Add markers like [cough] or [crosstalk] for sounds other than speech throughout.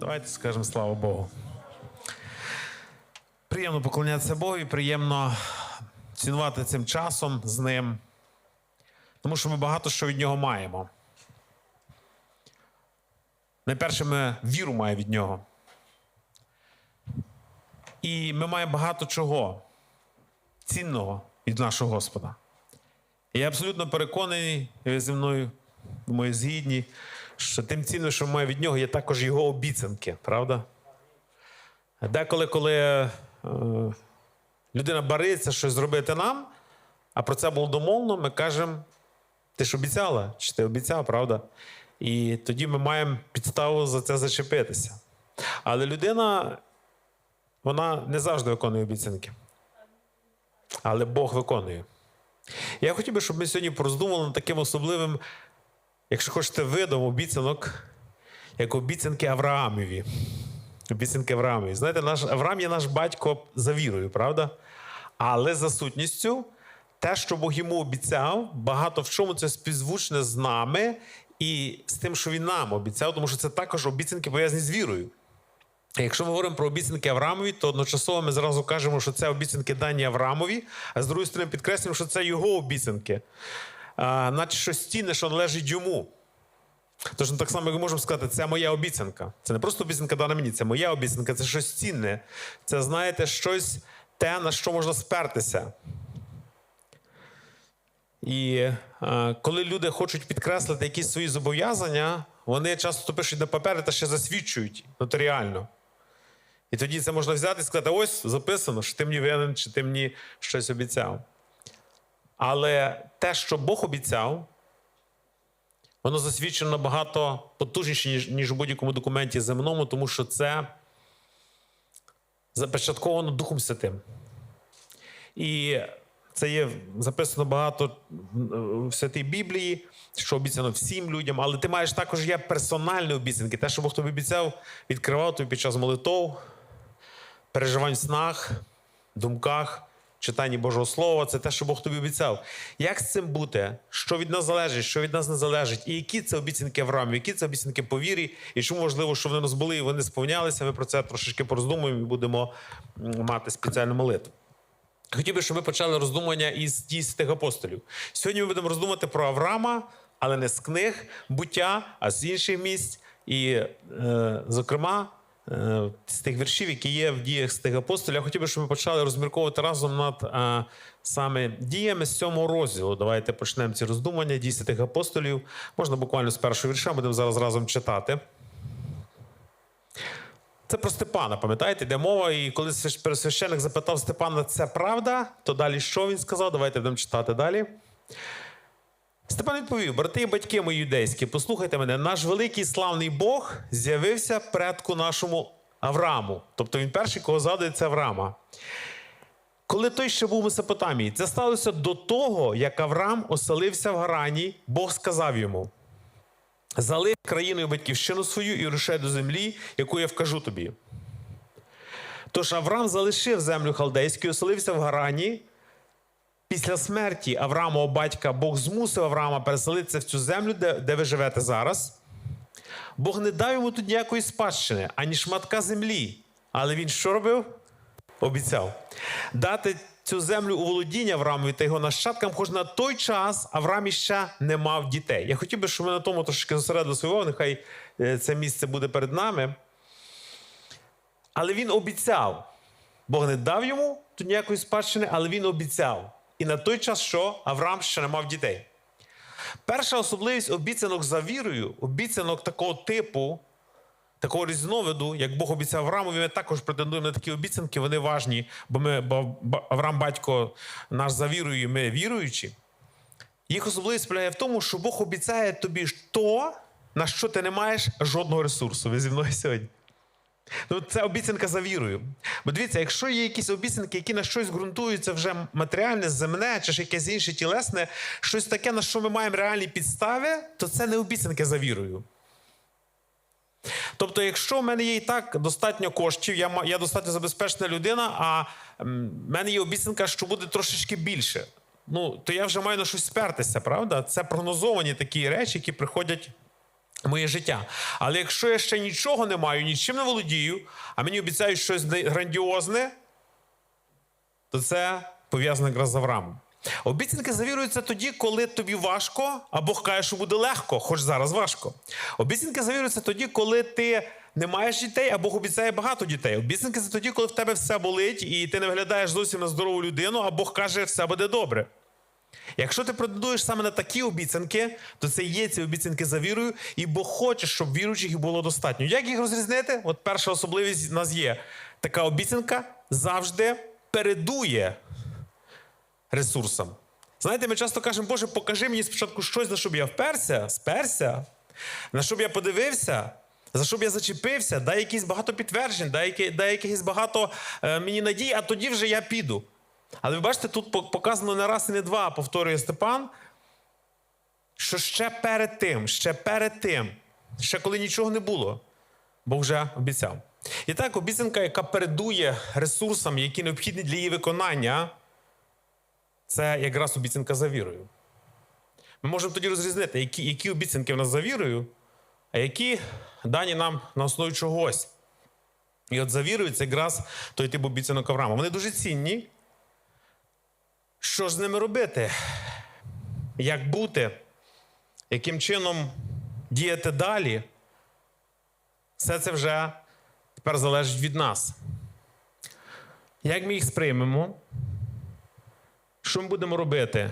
Давайте скажемо слава Богу. Приємно поклонятися Богу і приємно цінувати цим часом з ним, тому що ми багато що від нього маємо. Найперше, ми віру маємо від нього. І ми маємо багато чого цінного від нашого Господа. І я абсолютно переконаний, і ви зі мною думаю, згідні, що тим цінним, що маємо від нього, є також його обіцянки, правда? Деколи, коли е, людина бариться щось зробити нам, а про це було домовлено, ми кажемо: ти ж обіцяла, чи ти обіцяв, правда? І тоді ми маємо підставу за це зачепитися. Але людина, вона не завжди виконує обіцянки. Але Бог виконує. Я хотів би, щоб ми сьогодні пороздумували над таким особливим, якщо хочете, видом обіцянок, як обіцянки Авраамові. Обіцянки Авраамові. Знаєте, наш Авраам є наш батько за вірою, правда? Але за сутністю, те, що Бог йому обіцяв, багато в чому це співзвучне з нами і з тим, що він нам обіцяв, тому що це також обіцянки пов'язані з вірою. Якщо ми говоримо про обіцянки Авраамові, то одночасово ми зразу кажемо, що це обіцянки дані Авраамові, а з другої сторони підкреслюємо, що це його обіцянки, наче щось цінне, що належить йому. Тож ну, так само ми можемо сказати, це моя обіцянка. Це не просто обіцянка дана мені, це моя обіцянка, це щось цінне. Це, знаєте, щось те, на що можна спертися. І коли люди хочуть підкреслити якісь свої зобов'язання, вони часто пишуть на папери та ще засвідчують нотаріально. І тоді це можна взяти і сказати: ось записано, що ти мені винен, чи ти мені щось обіцяв. Але те, що Бог обіцяв, воно засвідчено набагато потужніше, ніж, ніж у будь-якому документі земному, тому що це започатковано Духом Святим. І це є записано багато в святій Біблії, що обіцяно всім людям, але ти маєш також є персональні обіцянки. Те, що Бог тобі обіцяв, відкривав тобі під час молитов, переживань в снах, думках, читанні Божого Слова. Це те, що Бог тобі обіцяв. Як з цим бути? Що від нас залежить, що від нас не залежить? І які це обіцянки Аврааму, які це обіцянки по вірі, і чому важливо, що вони нас були і вони сповнялися. Ми про це трошечки пороздумуємо і будемо мати спеціальну молитву. Хотів би, щоб ми почали роздумування із дій святих апостолів. Сьогодні ми будемо роздумувати про Авраама, але не з книг буття, а з інших місць. І, е, зокрема, з тих віршів, які є в діях святих апостолів, я хотів би, щоб ми почали розмірковувати разом над е, саме діями з цьому розділу. Давайте почнемо ці роздумування дій святих апостолів. Можна буквально з першого вірша, будемо зараз разом читати. Це про Степана, пам'ятаєте, де мова, і коли свящ- пересвященик запитав Степана, це правда, то далі що він сказав? Давайте будемо читати далі. Степан відповів: брати і батьки мої юдейські, послухайте мене, наш великий славний Бог з'явився предку нашому Аврааму. Тобто він перший, кого згадує, це Авраама. Коли той ще був у Месопотамії, це сталося до того, як Авраам оселився в Гарані, Бог сказав йому: Залив країною батьківщину свою і рушай до землі, яку я вкажу тобі. Тож Авраам залишив землю халдейську і оселився в Гарані. Після смерті Авраамова батька Бог змусив Авраама переселитися в цю землю, де, де ви живете зараз. Бог не дав йому тут ніякої спадщини, ані шматка землі. Але він що робив? Обіцяв дати цю землю у володіння Авраамові та його нащадкам, хоч на той час Авраам іще не мав дітей. Я хотів би, щоб ми на тому трошки зосередили увагу, нехай е, це місце буде перед нами. Але він обіцяв. Бог не дав йому тут ніякої спадщини, але він обіцяв. І на той час, що Авраам ще не мав дітей. Перша особливість обіцянок за вірою, обіцянок такого типу, такого різновиду, як Бог обіцяв Авраамові, ми також претендуємо на такі обіцянки, вони важні, бо ми, бо Авраам, батько наш за вірою, і ми віруючі. Їх особливість полягає в тому, що Бог обіцяє тобі то, на що ти не маєш жодного ресурсу. Ви зі мною сьогодні. Ну, це обіцянка за вірою. Бо дивіться, якщо є якісь обіцянки, які на щось ґрунтуються вже матеріальне, земне, чи ж якесь інше тілесне, щось таке, на що ми маємо реальні підстави, то це не обіцянки за вірою. Тобто, якщо в мене є і так достатньо коштів, я, я достатньо забезпечена людина, а в мене є обіцянка, що буде трошечки більше. Ну, то я вже маю на щось спертися, правда? Це прогнозовані такі речі, які приходять моє життя. Але якщо я ще нічого не маю, нічим не володію, а мені обіцяють щось грандіозне, то це пов'язано якраз з Авраамом. Обіцянки завіруються тоді, коли тобі важко, а Бог каже, що буде легко, хоч зараз важко. Обіцянки завіруються тоді, коли ти не маєш дітей, а Бог обіцяє багато дітей. Обіцянки це тоді, коли в тебе все болить, і ти не виглядаєш зовсім на здорову людину, а Бог каже, все буде добре. Якщо ти претендуєш саме на такі обіцянки, то це є ці обіцянки за вірою, і Бог хоче, щоб віруючих було достатньо. Як їх розрізнити? От перша особливість в нас є. Така обіцянка завжди передує ресурсам. Знаєте, ми часто кажемо, Боже, покажи мені спочатку щось, на що б я вперся, сперся, на що б я подивився, за що б я зачепився, дай якісь багато підтверджень, дай, які- дай якихось багато е, мені надій, а тоді вже я піду. Але ви бачите, тут показано не раз і не два, повторює Степан, що ще перед тим, ще перед тим, ще коли нічого не було, Бог вже обіцяв. І так, обіцянка, яка передує ресурсам, які необхідні для її виконання, це якраз обіцянка за вірою. Ми можемо тоді розрізнити, які, які обіцянки в нас за вірою, а які дані нам на основі чогось. І от за вірою це якраз той тип обіцянок Авраама. Вони дуже цінні. Що з ними робити? Як бути? Яким чином діяти далі? Все це вже тепер залежить від нас. Як ми їх сприймемо? Що ми будемо робити?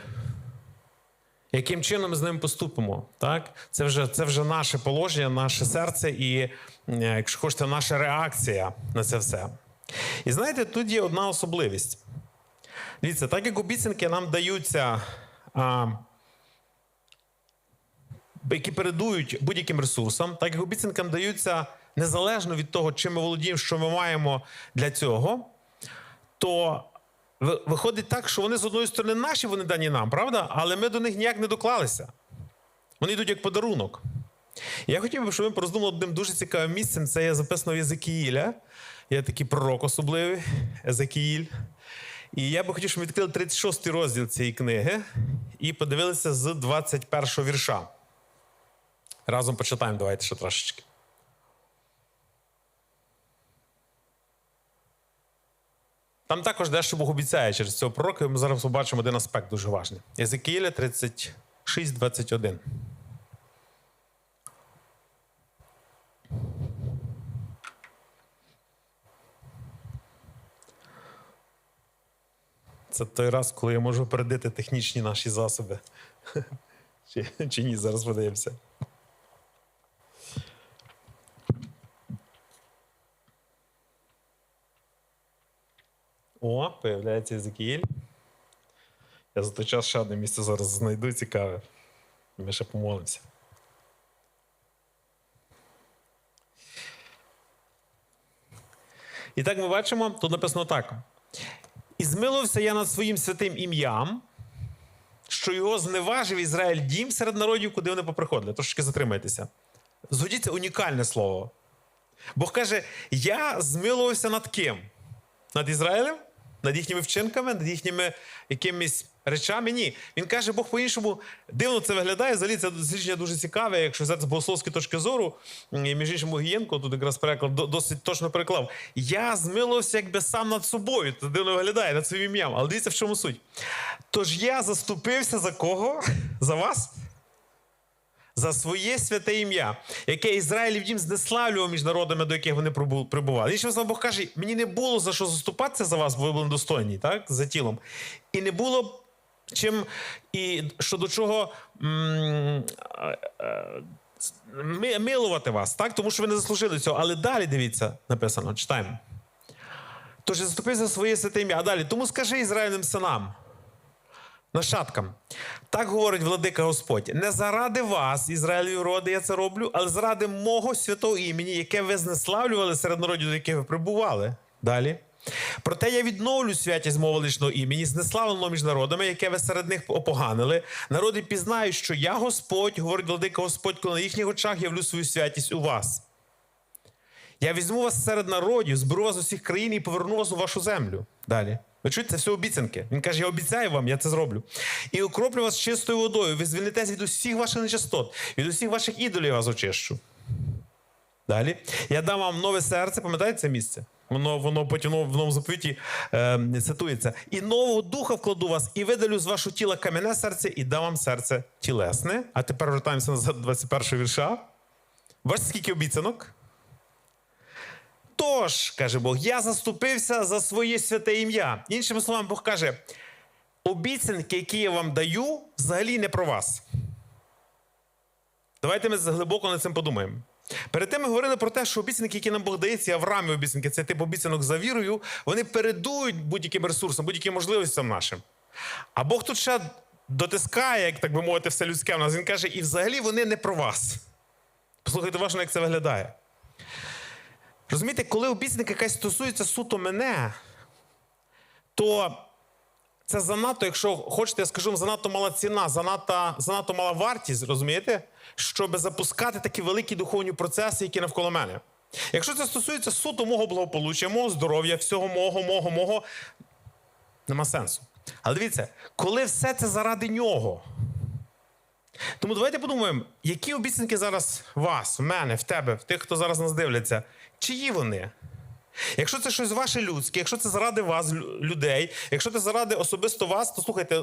Яким чином ми з ним поступимо? Так? Це, вже, це вже наше положення, наше серце і, е, якщо хочете, наша реакція на це все. І знаєте, тут є одна особливість. Дивіться, так як обіцянки нам даються, а, які передують будь-яким ресурсам, так як обіцянки нам даються незалежно від того, чим ми володіємо, що ми маємо для цього, то виходить так, що вони з одної сторони наші, вони дані нам, правда? Але ми до них ніяк не доклалися. Вони йдуть як подарунок. Я хотів би, щоб ми пороздумали одним дуже цікавим місцем. Це є записано в Єзекіїля. Є такий пророк особливий Езекіїль. І я би хотів, щоб ми відкрили 36 розділ цієї книги і подивилися з 21 вірша. Разом почитаємо, давайте ще трошечки. Там також дещо Бог обіцяє через цього пророка, і ми зараз побачимо один аспект дуже важний. Єзекіїля 36, 21. Це той раз, коли я можу опередити технічні наші засоби. [laughs] Чи, чи ні, зараз подивимося. О, появляється Єзекіїль. Я за той час ще одне місце зараз знайду цікаве. Ми ще помолимося. І так ми бачимо, тут написано так. І змилився я над своїм святим ім'ям, що його зневажив Ізраїль дім серед народів, куди вони поприходили. Трошки затримайтеся. Згодіться унікальне слово. Бог каже: Я змилувався над ким? Над Ізраїлем? Над їхніми вчинками, над їхніми якимись речами? Ні. Він каже, Бог по-іншому дивно це виглядає. Взагалі це дослідження дуже цікаве, якщо взяти з богословської точки зору. І між іншим Огієнко тут якраз переклад досить точно переклав. Я змилувався якби сам над собою. Це дивно виглядає над своїм ім'ям. Але дивіться, в чому суть. Тож я заступився за кого? За вас? за своє святе ім'я, яке Ізраїлів дім знеславлював між народами, до яких вони прибу- прибували. Іншим словом, Бог каже: мені не було за що заступатися за вас, бо ви були достойні, так? За тілом. І не було чим, і щодо чого. е, е, милувати вас, так? Тому що ви не заслужили цього. Але далі дивіться, написано, читаємо. Тож я заступив за своє святе ім'я. А далі, тому скажи Ізраїльним синам, нащадкам. Так говорить владика Господь. Не заради вас, Ізраїлю роди, я це роблю, але заради мого святого імені, яке ви знеславлювали серед народів, до яких ви прибували. Далі. Проте я відновлю святість мого величного імені, знеславлено між народами, яке ви серед них опоганили. Народи пізнають, що я Господь, говорить владика Господь, коли на їхніх очах явлю свою святість у вас. Я візьму вас серед народів, зберу вас з усіх країн і поверну вас у вашу землю. Далі. Ви чуєте, це все обіцянки. Він каже: я обіцяю вам, я це зроблю. І окроплю вас чистою водою. Ви звільнитесь від усіх ваших нечистот, від усіх ваших ідолів я вас очищу. Далі. Я дам вам нове серце, пам'ятаєте це місце? Воно, воно потім в новому заповіті е, цитується. І нового духа вкладу вас, і видалю з вашого тіла кам'яне серце, і дам вам серце тілесне. А тепер вертаємося до 21 вірша. Бачите, скільки обіцянок? Тож, каже Бог, я заступився за своє святе ім'я. Іншими словами, Бог каже: обіцянки, які я вам даю, взагалі не про вас. Давайте ми глибоко над цим подумаємо. Перед тим ми говорили про те, що обіцянки, які нам Бог дає, ці Авраамі обіцянки, це тип обіцянок за вірою, вони передують будь-яким ресурсам, будь-яким можливостям нашим. А Бог тут ще дотискає, як так би мовити, все людське в нас. Він каже, і взагалі вони не про вас. Послухайте уважно, як це виглядає. Розумієте, коли обіцянка якась стосується суто мене, то це занадто, якщо хочете, я скажу, занадто мала ціна, занадто, занадто мала вартість, розумієте, щоб запускати такі великі духовні процеси, які навколо мене. Якщо це стосується суто мого благополуччя, мого здоров'я, всього мого, мого, мого, нема сенсу. Але дивіться, коли все це заради нього. Тому давайте подумаємо, які обіцянки зараз вас, в мене, в тебе, в тих, хто зараз нас дивляться, чиї вони? Якщо це щось ваше людське, якщо це заради вас, людей, якщо це заради особисто вас, то слухайте,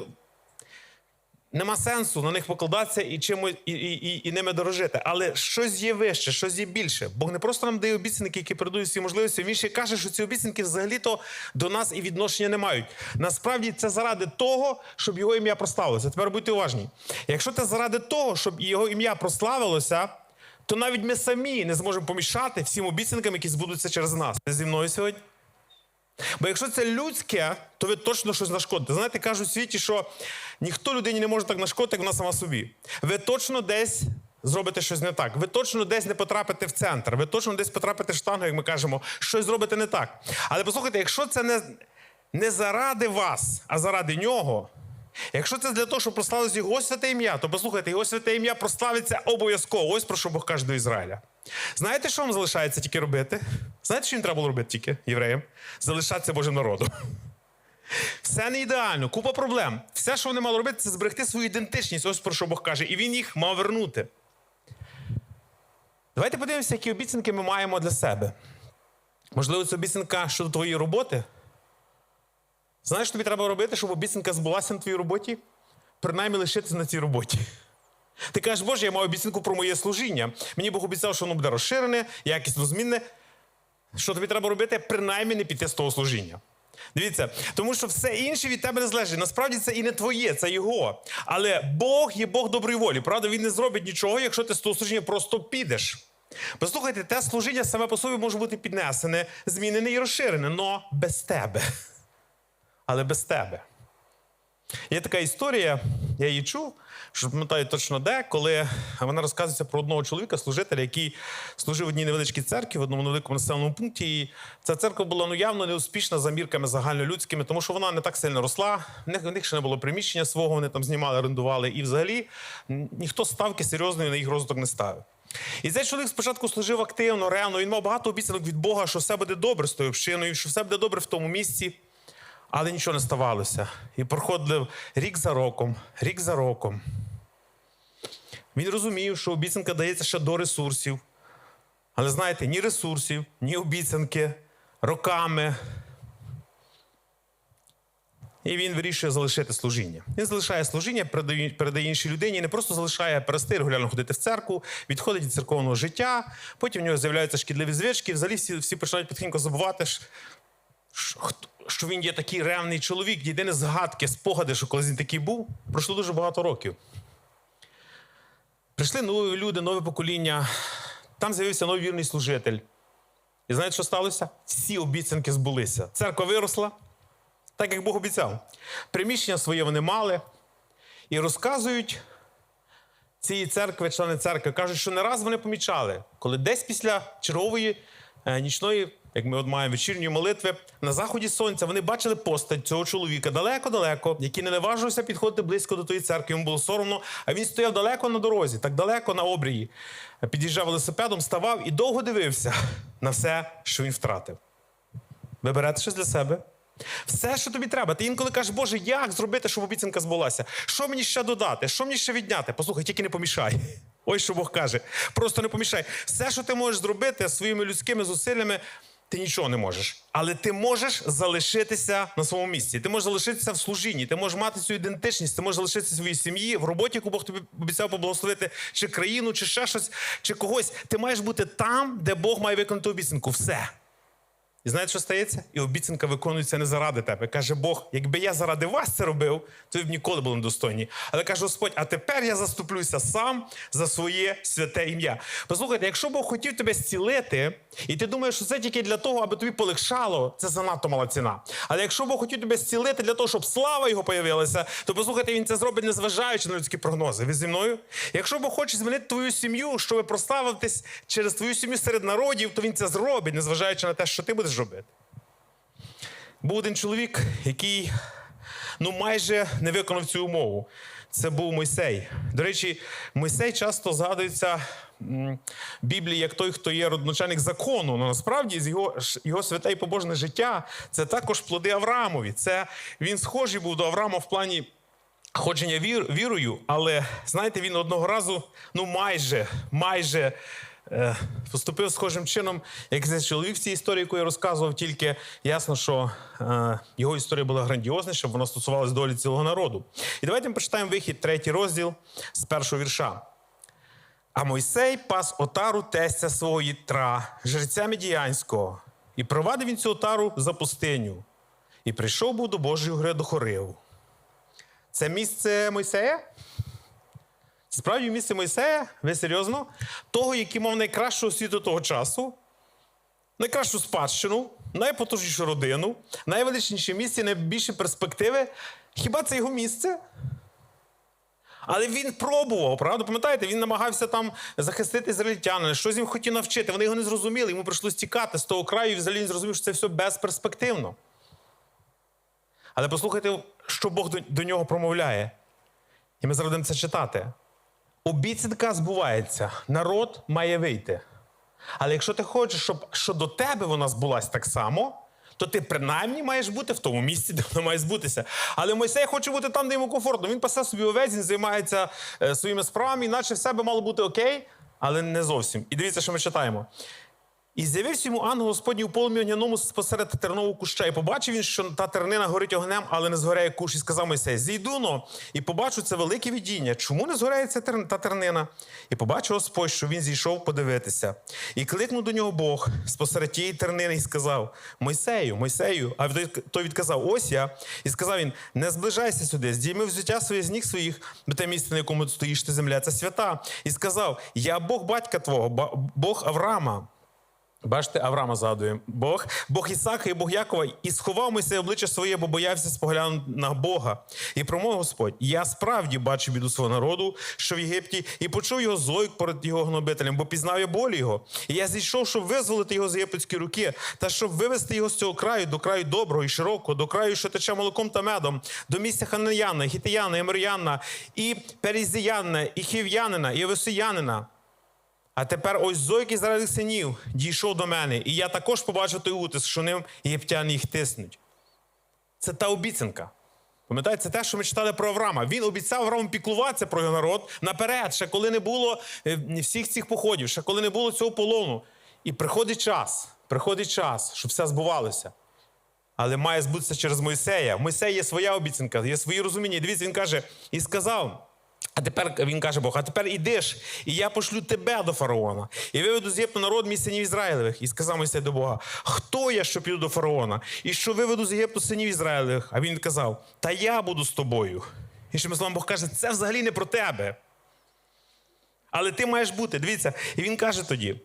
нема сенсу на них покладатися і чимось і, і, і, ними дорожити. Але щось є вище, щось є більше. Бог не просто нам дає обіцянки, які передують всі можливості. Він ще каже, що ці обіцянки взагалі-то до нас і відношення не мають. Насправді це заради того, щоб його ім'я прославилося. Тепер будьте уважні. Якщо це заради того, щоб його ім'я прославилося, то навіть ми самі не зможемо помішати всім обіцянкам, які збудуться через нас. Ви зі мною сьогодні? Бо якщо це людське, то ви точно щось нашкодите. Знаєте, кажуть у світі, що ніхто людині не може так нашкодити, як вона сама собі. Ви точно десь зробите щось не так. Ви точно десь не потрапите в центр. Ви точно десь потрапите в штангу, як ми кажемо, щось зробите не так. Але послухайте, якщо це не, не заради вас, а заради нього. Якщо це для того, щоб прославилось його святе ім'я, то послухайте, його святе ім'я прославиться обов'язково. Ось про що Бог каже до Ізраїля. Знаєте, що вам залишається тільки робити? Знаєте, що їм треба було робити тільки євреям? Залишатися Божим народом. Все не ідеально, купа проблем. Все, що вони мали робити, це зберегти свою ідентичність. Ось про що Бог каже. І він їх мав вернути. Давайте подивимося, які обіцянки ми маємо для себе. Можливо, це обіцянка щодо твоєї роботи. Знаєш, тобі треба робити, щоб обіцянка збулася на твоїй роботі? Принаймні лишитися на цій роботі. Ти кажеш, Боже, я маю обіцянку про моє служіння. Мені Бог обіцяв, що воно буде розширене, якісно змінне. Що тобі треба робити? Принаймні не піти з того служіння. Дивіться, тому що все інше від тебе не залежить. Насправді це і не твоє, це його. Але Бог є Бог доброї волі. Правда, він не зробить нічого, якщо ти з того служіння просто підеш. Послухайте, те служіння саме по собі може бути піднесене, змінене і розширене, але без тебе. Але без тебе. Є така історія, я її чув, що пам'ятаю точно де, коли вона розказується про одного чоловіка, служителя, який служив в одній невеличкій церкві, в одному невеликому населеному пункті. І ця церква була ну, явно неуспішна за мірками загальнолюдськими, тому що вона не так сильно росла. В них, в них ще не було приміщення свого, вони там знімали, орендували. І взагалі ніхто ставки серйозної на їх розвиток не ставив. І цей чоловік спочатку служив активно, ревно. Він мав багато обіцянок від Бога, що все буде добре з тою общиною, що все буде добре в тому місці. Але нічого не ставалося. І проходив рік за роком, рік за роком. Він розумів, що обіцянка дається ще до ресурсів. Але знаєте, ні ресурсів, ні обіцянки роками. І він вирішує залишити служіння. Він залишає служіння, передає, іншій людині, не просто залишає перести регулярно ходити в церкву, відходить від церковного життя, потім в нього з'являються шкідливі звички, взагалі всі, всі починають потихеньку забувати, що, він є такий ревний чоловік, єдине згадки, спогади, що колись він такий був, пройшло дуже багато років. Прийшли нові люди, нове покоління. Там з'явився новий вірний служитель. І знаєте, що сталося? Всі обіцянки збулися. Церква виросла, так як Бог обіцяв. Приміщення своє вони мали. І розказують цієї церкви, члени церкви, кажуть, що не раз вони помічали, коли десь після чергової е, нічної, як ми от маємо вечірньої молитви, на заході сонця вони бачили постать цього чоловіка далеко-далеко, який не наважився підходити близько до тої церкви. Йому було соромно, а він стояв далеко на дорозі, так далеко на обрії. Під'їжджав велосипедом, ставав і довго дивився на все, що він втратив. Ви берете щось для себе? Все, що тобі треба. Ти інколи кажеш, Боже, як зробити, щоб обіцянка збулася? Що мені ще додати? Що мені ще відняти? Послухай, тільки не помішай. Ось що Бог каже. Просто не помішай. Все, що ти можеш зробити своїми людськими зусиллями, ти нічого не можеш. Але ти можеш залишитися на своєму місці. Ти можеш залишитися в служінні, ти можеш мати цю ідентичність, ти можеш залишитися в своїй сім'ї, в роботі, яку Бог тобі обіцяв поблагословити, чи країну, чи ще щось, чи когось. Ти маєш бути там, де Бог має виконати обіцянку. Все. І знаєте, що стається? І обіцянка виконується не заради тебе. Каже Бог, якби я заради вас це робив, то ви б ніколи були недостойні. Але каже Господь, а тепер я заступлюся сам за своє святе ім'я. Послухайте, якщо Бог хотів тебе зцілити, і ти думаєш, що це тільки для того, аби тобі полегшало, це занадто мала ціна. Але якщо Бог хотів тебе зцілити для того, щоб слава його появилася, то послухайте, він це зробить, незважаючи на людські прогнози. Ви зі мною? Якщо Бог хоче змінити твою сім'ю, щоб прославитись через твою сім'ю серед народів, то він це зробить, незважаючи на те, що ти будеш робити. Був один чоловік, який ну майже не виконав цю умову. Це був Мойсей. До речі, Мойсей часто згадується в Біблії як той, хто є родоначальник закону. Ну насправді з його, його святе і побожне життя це також плоди Авраамові. Це він схожий був до Авраама в плані ходження вір, вірою, але знаєте, він одного разу, ну майже, майже поступив схожим чином, як цей чоловік в цій історії, яку я розказував, тільки ясно, що е, його історія була грандіозніша, вона стосувалась долі цілого народу. І давайте ми почитаємо вихід, третій розділ з першого вірша. А Мойсей пас отару тестя свого Єтра, жреця Медіянського, і провадив він цю отару за пустиню. І прийшов був до Божої гори до Хорив. Це місце Мойсея? Справді місце Мойсея? Ви серйозно? Того, який мав найкращу освіту того часу, найкращу спадщину, найпотужнішу родину, найвеличніші місце, найбільші перспективи. Хіба це його місце? Але він пробував, правда? Пам'ятаєте, він намагався там захистити ізраїльтянина, щось їм хотів навчити. Вони його не зрозуміли, йому прийшлося тікати з того краю, і взагалі він зрозумів, що це все безперспективно. Але послухайте, що Бог до, нього промовляє. І ми зараз це читати. Обіцянка збувається, народ має вийти. Але якщо ти хочеш, щоб що до тебе вона збулась так само, то ти принаймні маєш бути в тому місці, де вона має збутися. Але Мойсей хоче бути там, де йому комфортно. Він пасе собі овець, він займається е, своїми справами, іначе в себе мало бути окей, але не зовсім. І дивіться, що ми читаємо. І з'явився йому ангел Господній у полум'ї огняному спосеред тернового куща. І побачив він, що та тернина горить огнем, але не згоряє кущ. І сказав Мойсей, зійду но, і побачу це велике видіння. Чому не тер- та тернина? І побачив Господь, що він зійшов подивитися. І кликнув до нього Бог спосеред тієї тернини і сказав: Мойсею, Мойсею. А той відказав: Ось я. І сказав він: Не зближайся сюди, здійми взуття своє з ніг своїх, бо те місце, на якому стоїш ти земля, це свята. І сказав: Я Бог батька твого, Бог Авраама. Бачите, Авраама згадує Бог, Бог Ісака і Бог Якова, і сховав Мойсей обличчя своє, бо боявся споглянути на Бога. І промовив Господь: Я справді бачу біду свого народу, що в Єгипті, і почув його зойк перед його гнобителем, бо пізнав я болі його. І я зійшов, щоб визволити його з єгипетської руки, та щоб вивести його з цього краю до краю доброго і широкого, до краю, що тече молоком та медом, до місця Хананьяна, Хітияна, Емир'яна, і Перезіянна, і Хів'янина, і Овесиянина. А тепер ось Зойк Ізраїльних синів дійшов до мене, і я також побачив той утиск, що ним єгиптяни їх тиснуть. Це та обіцянка. Пам'ятаєте, це те, що ми читали про Авраама. Він обіцяв Аврааму піклуватися про його народ наперед, ще коли не було е, всіх цих походів, ще коли не було цього полону. І приходить час, приходить час, щоб все збувалося. Але має збутися через Мойсея. В Мойсея є своя обіцянка, є свої розуміння. І дивіться, він каже, і сказав. А тепер він каже Бог: а тепер ідеш, і я пошлю тебе до фараона, і виведу з Єгипту народ мій синів Ізраїлевих. І сказав Мойсей до Бога: Хто я, що піду до фараона? І що виведу з Єгипту синів Ізраїлевих? А він казав: Та я буду з тобою. Іншими словами, Бог каже, це взагалі не про тебе. Але ти маєш бути. Дивіться, і він каже тоді: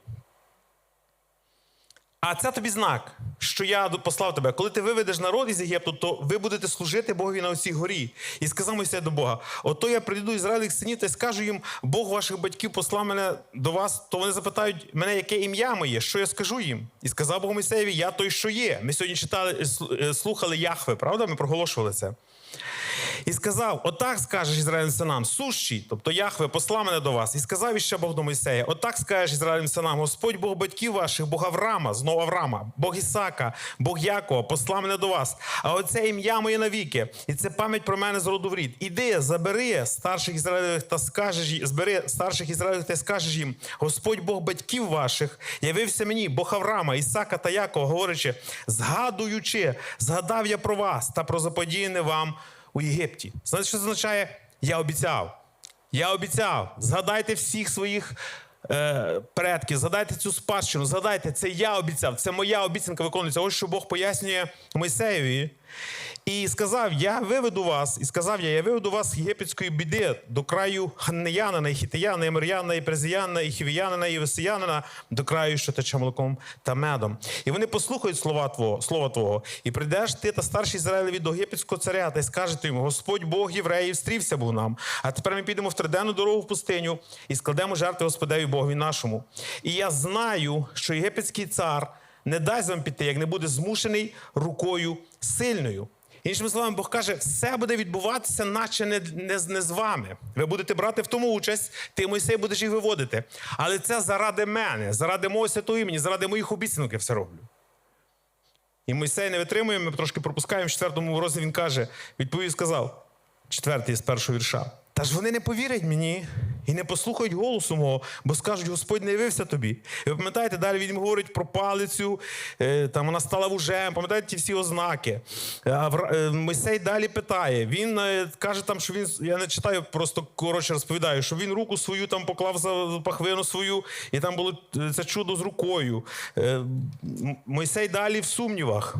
а це тобі знак, що я послав тебе. Коли ти виведеш народ із Єгипту, то ви будете служити Богові на оцій горі. І сказав Мойсей до Бога: ото я прийду Ізраїльних синів та скажу їм, Бог ваших батьків послав мене до вас, то вони запитають мене, яке ім'я моє, що я скажу їм. І сказав Бог Мойсеєві, я той, що є. Ми сьогодні читали, слухали Яхве, правда? Ми проголошували це. І сказав: Отак скажеш Ізраїльським синам, сущі, тобто Яхве, посла мене до вас. І сказав іще Бог до Мойсея: Отак скажеш Ізраїльським синам, Господь Бог батьків ваших, Бог Авраама, знову Авраама, Бог Ісака, Бог Якова, посла мене до вас. А оце ім'я моє навіки, і це пам'ять про мене з роду в рід. Іди, забери старших Ізраїлевих та скажеш збери старших Ізраїлевих та скажеш їм: Господь Бог батьків ваших явився мені, Бог Авраама, Ісака та Якова, говорячи, згадуючи, згадав я про вас та про заподіяне вам у Єгипті. Знаєте, що це означає? Я обіцяв. Я обіцяв. Згадайте всіх своїх е, предків, згадайте цю спадщину, згадайте, це я обіцяв, це моя обіцянка виконується. Ось що Бог пояснює Мойсеєві. І сказав: Я виведу вас, і сказав я, я виведу вас з єгипетської біди до краю Ханнеянина, і Хітеяна, і Мар'яна, і Презіяна, і Хівіянина, і Весіянина, до краю, що тече молоком та медом. І вони послухають слова Твого, слова Твого, і прийдеш ти та старший Ізраїлеві до єгипетського царя, та й скажете йому: Господь Бог євреїв стрівся був нам. А тепер ми підемо в триденну дорогу в пустиню і складемо жертви Господеві Богові нашому. І я знаю, що єгипетський цар не дасть вам піти, як не буде змушений рукою сильною. Іншими словами, Бог каже, все буде відбуватися, наче не, не, не з вами. Ви будете брати в тому участь, ти Мойсей будеш їх виводити. Але це заради мене, заради мого святого імені, заради моїх обіцянок я все роблю. І Мойсей не витримує, ми трошки пропускаємо в четвертому розділі він каже, відповів і сказав, четвертий з першого вірша. Та ж вони не повірять мені і не послухають голосу мого, бо скажуть, Господь не явився тобі. І ви пам'ятаєте, далі він говорить про палицю, е, там вона стала вужем, пам'ятаєте ті всі ознаки. Е, Мойсей далі питає. Він е, каже там, що він, я не читаю, просто коротше розповідаю, що він руку свою там поклав за пахвину свою, і там було це чудо з рукою. Мойсей далі в сумнівах.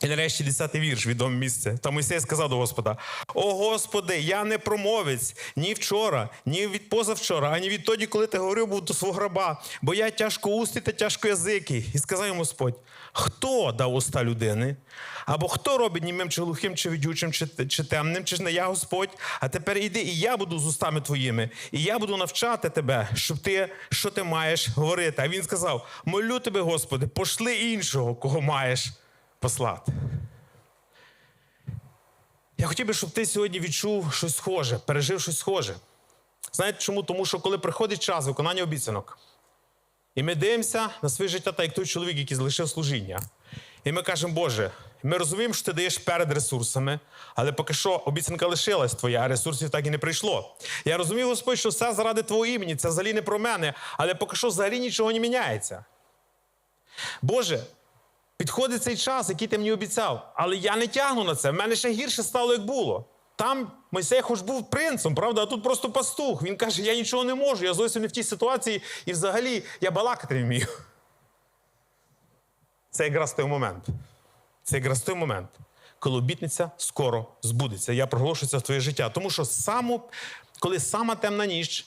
І нарешті 10-й вірш, відоме місце. Там Мойсей сказав до Господа: О Господи, я не промовець ні вчора, ні від позавчора, ані відтоді, коли ти говорив був до свого граба, бо я тяжкоустий та тяжкоязикий. І сказав йому Господь: хто дав уста людини? Або хто робить німим чи глухим, чи відючим, чи, чи темним, чи ж не я Господь? А тепер іди, і я буду з устами твоїми, і я буду навчати тебе, щоб ти що ти маєш говорити. А він сказав: Молю тебе, Господи, пошли іншого, кого маєш послати. Я хотів би, щоб ти сьогодні відчув щось схоже, пережив щось схоже. Знаєте чому? Тому що коли приходить час виконання обіцянок, і ми дивимося на своє життя, так як той чоловік, який залишив служіння. І ми кажемо, Боже, ми розуміємо, що ти даєш перед ресурсами, але поки що обіцянка лишилась твоя, а ресурсів так і не прийшло. Я розумію, Господь, що все заради твого імені, це взагалі не про мене, але поки що взагалі нічого не міняється. Боже, Підходить цей час, який ти мені обіцяв, але я не тягну на це. В мене ще гірше стало, як було. Там Мойсей хоч був принцем, правда, а тут просто пастух. Він каже: я нічого не можу, я зовсім не в тій ситуації, і взагалі я балакати не вмію. Це якраз той момент. Це якраз той момент, коли обітниця скоро збудеться. Я проголошую це в твоє життя. Тому що само, коли сама темна ніч,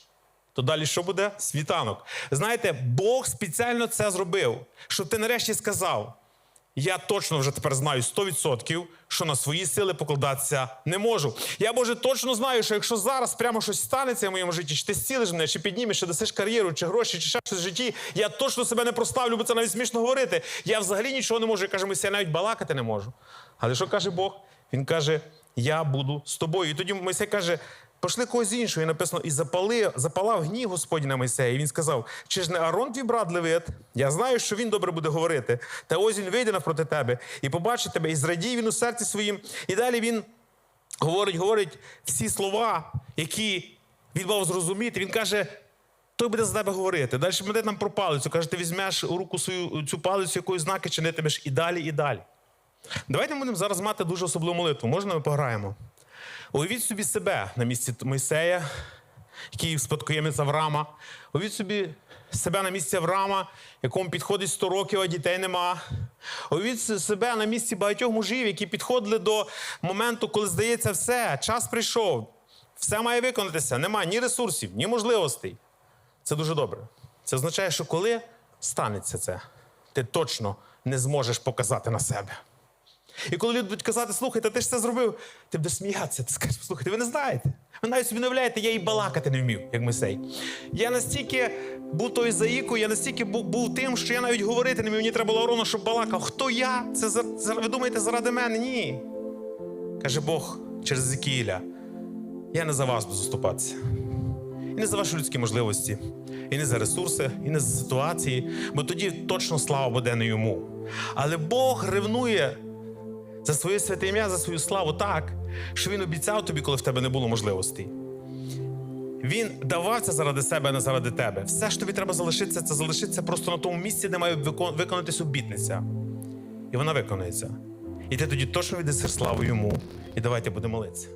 то далі що буде? Світанок. Знаєте, Бог спеціально це зробив, щоб ти нарешті сказав. Я точно вже тепер знаю 100%, що на свої сили покладатися не можу. Я Боже точно знаю, що якщо зараз прямо щось станеться в моєму житті, чи ти зцілиш мене, чи піднімеш, чи дасиш кар'єру, чи гроші, чи ще щось в житті, я точно себе не проставлю, бо це навіть смішно говорити. Я взагалі нічого не можу. Я каже, Мойсей, я навіть балакати не можу. Але що каже Бог? Він каже: Я буду з тобою. І тоді Мойсей каже. Пошли когось іншого, і написано, і запали, запалав гнів Господь на Мойсея. І він сказав: Чи ж не Арон твій брат Левит? Я знаю, що він добре буде говорити. Та ось він вийде навпроти тебе і побачить тебе, і зрадій він у серці своїм. І далі він говорить, говорить всі слова, які він мав зрозуміти. Він каже: той буде за тебе говорити. Далі мене там про палицю. Каже, ти візьмеш у руку свою цю палицю, якою знаки чинитимеш, і далі, і далі. Давайте будемо зараз мати дуже особливу молитву. Можна ми пограємо? Уявіть собі себе на місці Мойсея, який спадкоємець Авраама. Уявіть собі себе на місці Авраама, якому підходить 100 років, а дітей нема. Уявіть себе на місці багатьох мужів, які підходили до моменту, коли здається, все, час прийшов, все має виконатися, немає ні ресурсів, ні можливостей. Це дуже добре. Це означає, що коли станеться це, ти точно не зможеш показати на себе. І коли люди будуть казати, слухайте, ти ж це зробив, ти будеш сміятися. Ти скажеш, слухайте, ви не знаєте. Ви навіть собі не уявляєте, я і балакати не вмів, як Мойсей. Я настільки був той заїкою, я настільки був, був тим, що я навіть говорити не вмів. Мені треба було Арону, щоб балакав. Хто я? Це, за- ви думаєте, заради мене? Ні. Каже Бог, через Зекіїля. Я не за вас буду заступатися. І не за ваші людські можливості, і не за ресурси, і не за ситуації, бо тоді точно слава буде не йому. Але Бог ревнує за своє святе ім'я, за свою славу так, що він обіцяв тобі, коли в тебе не було можливостей. Він давав це заради себе, а не заради тебе. Все, що тобі треба залишитися, це залишитися просто на тому місці, де має викон- виконатись обітниця. І вона виконується. І ти тоді точно віддасиш славу йому. І давайте будемо молитися.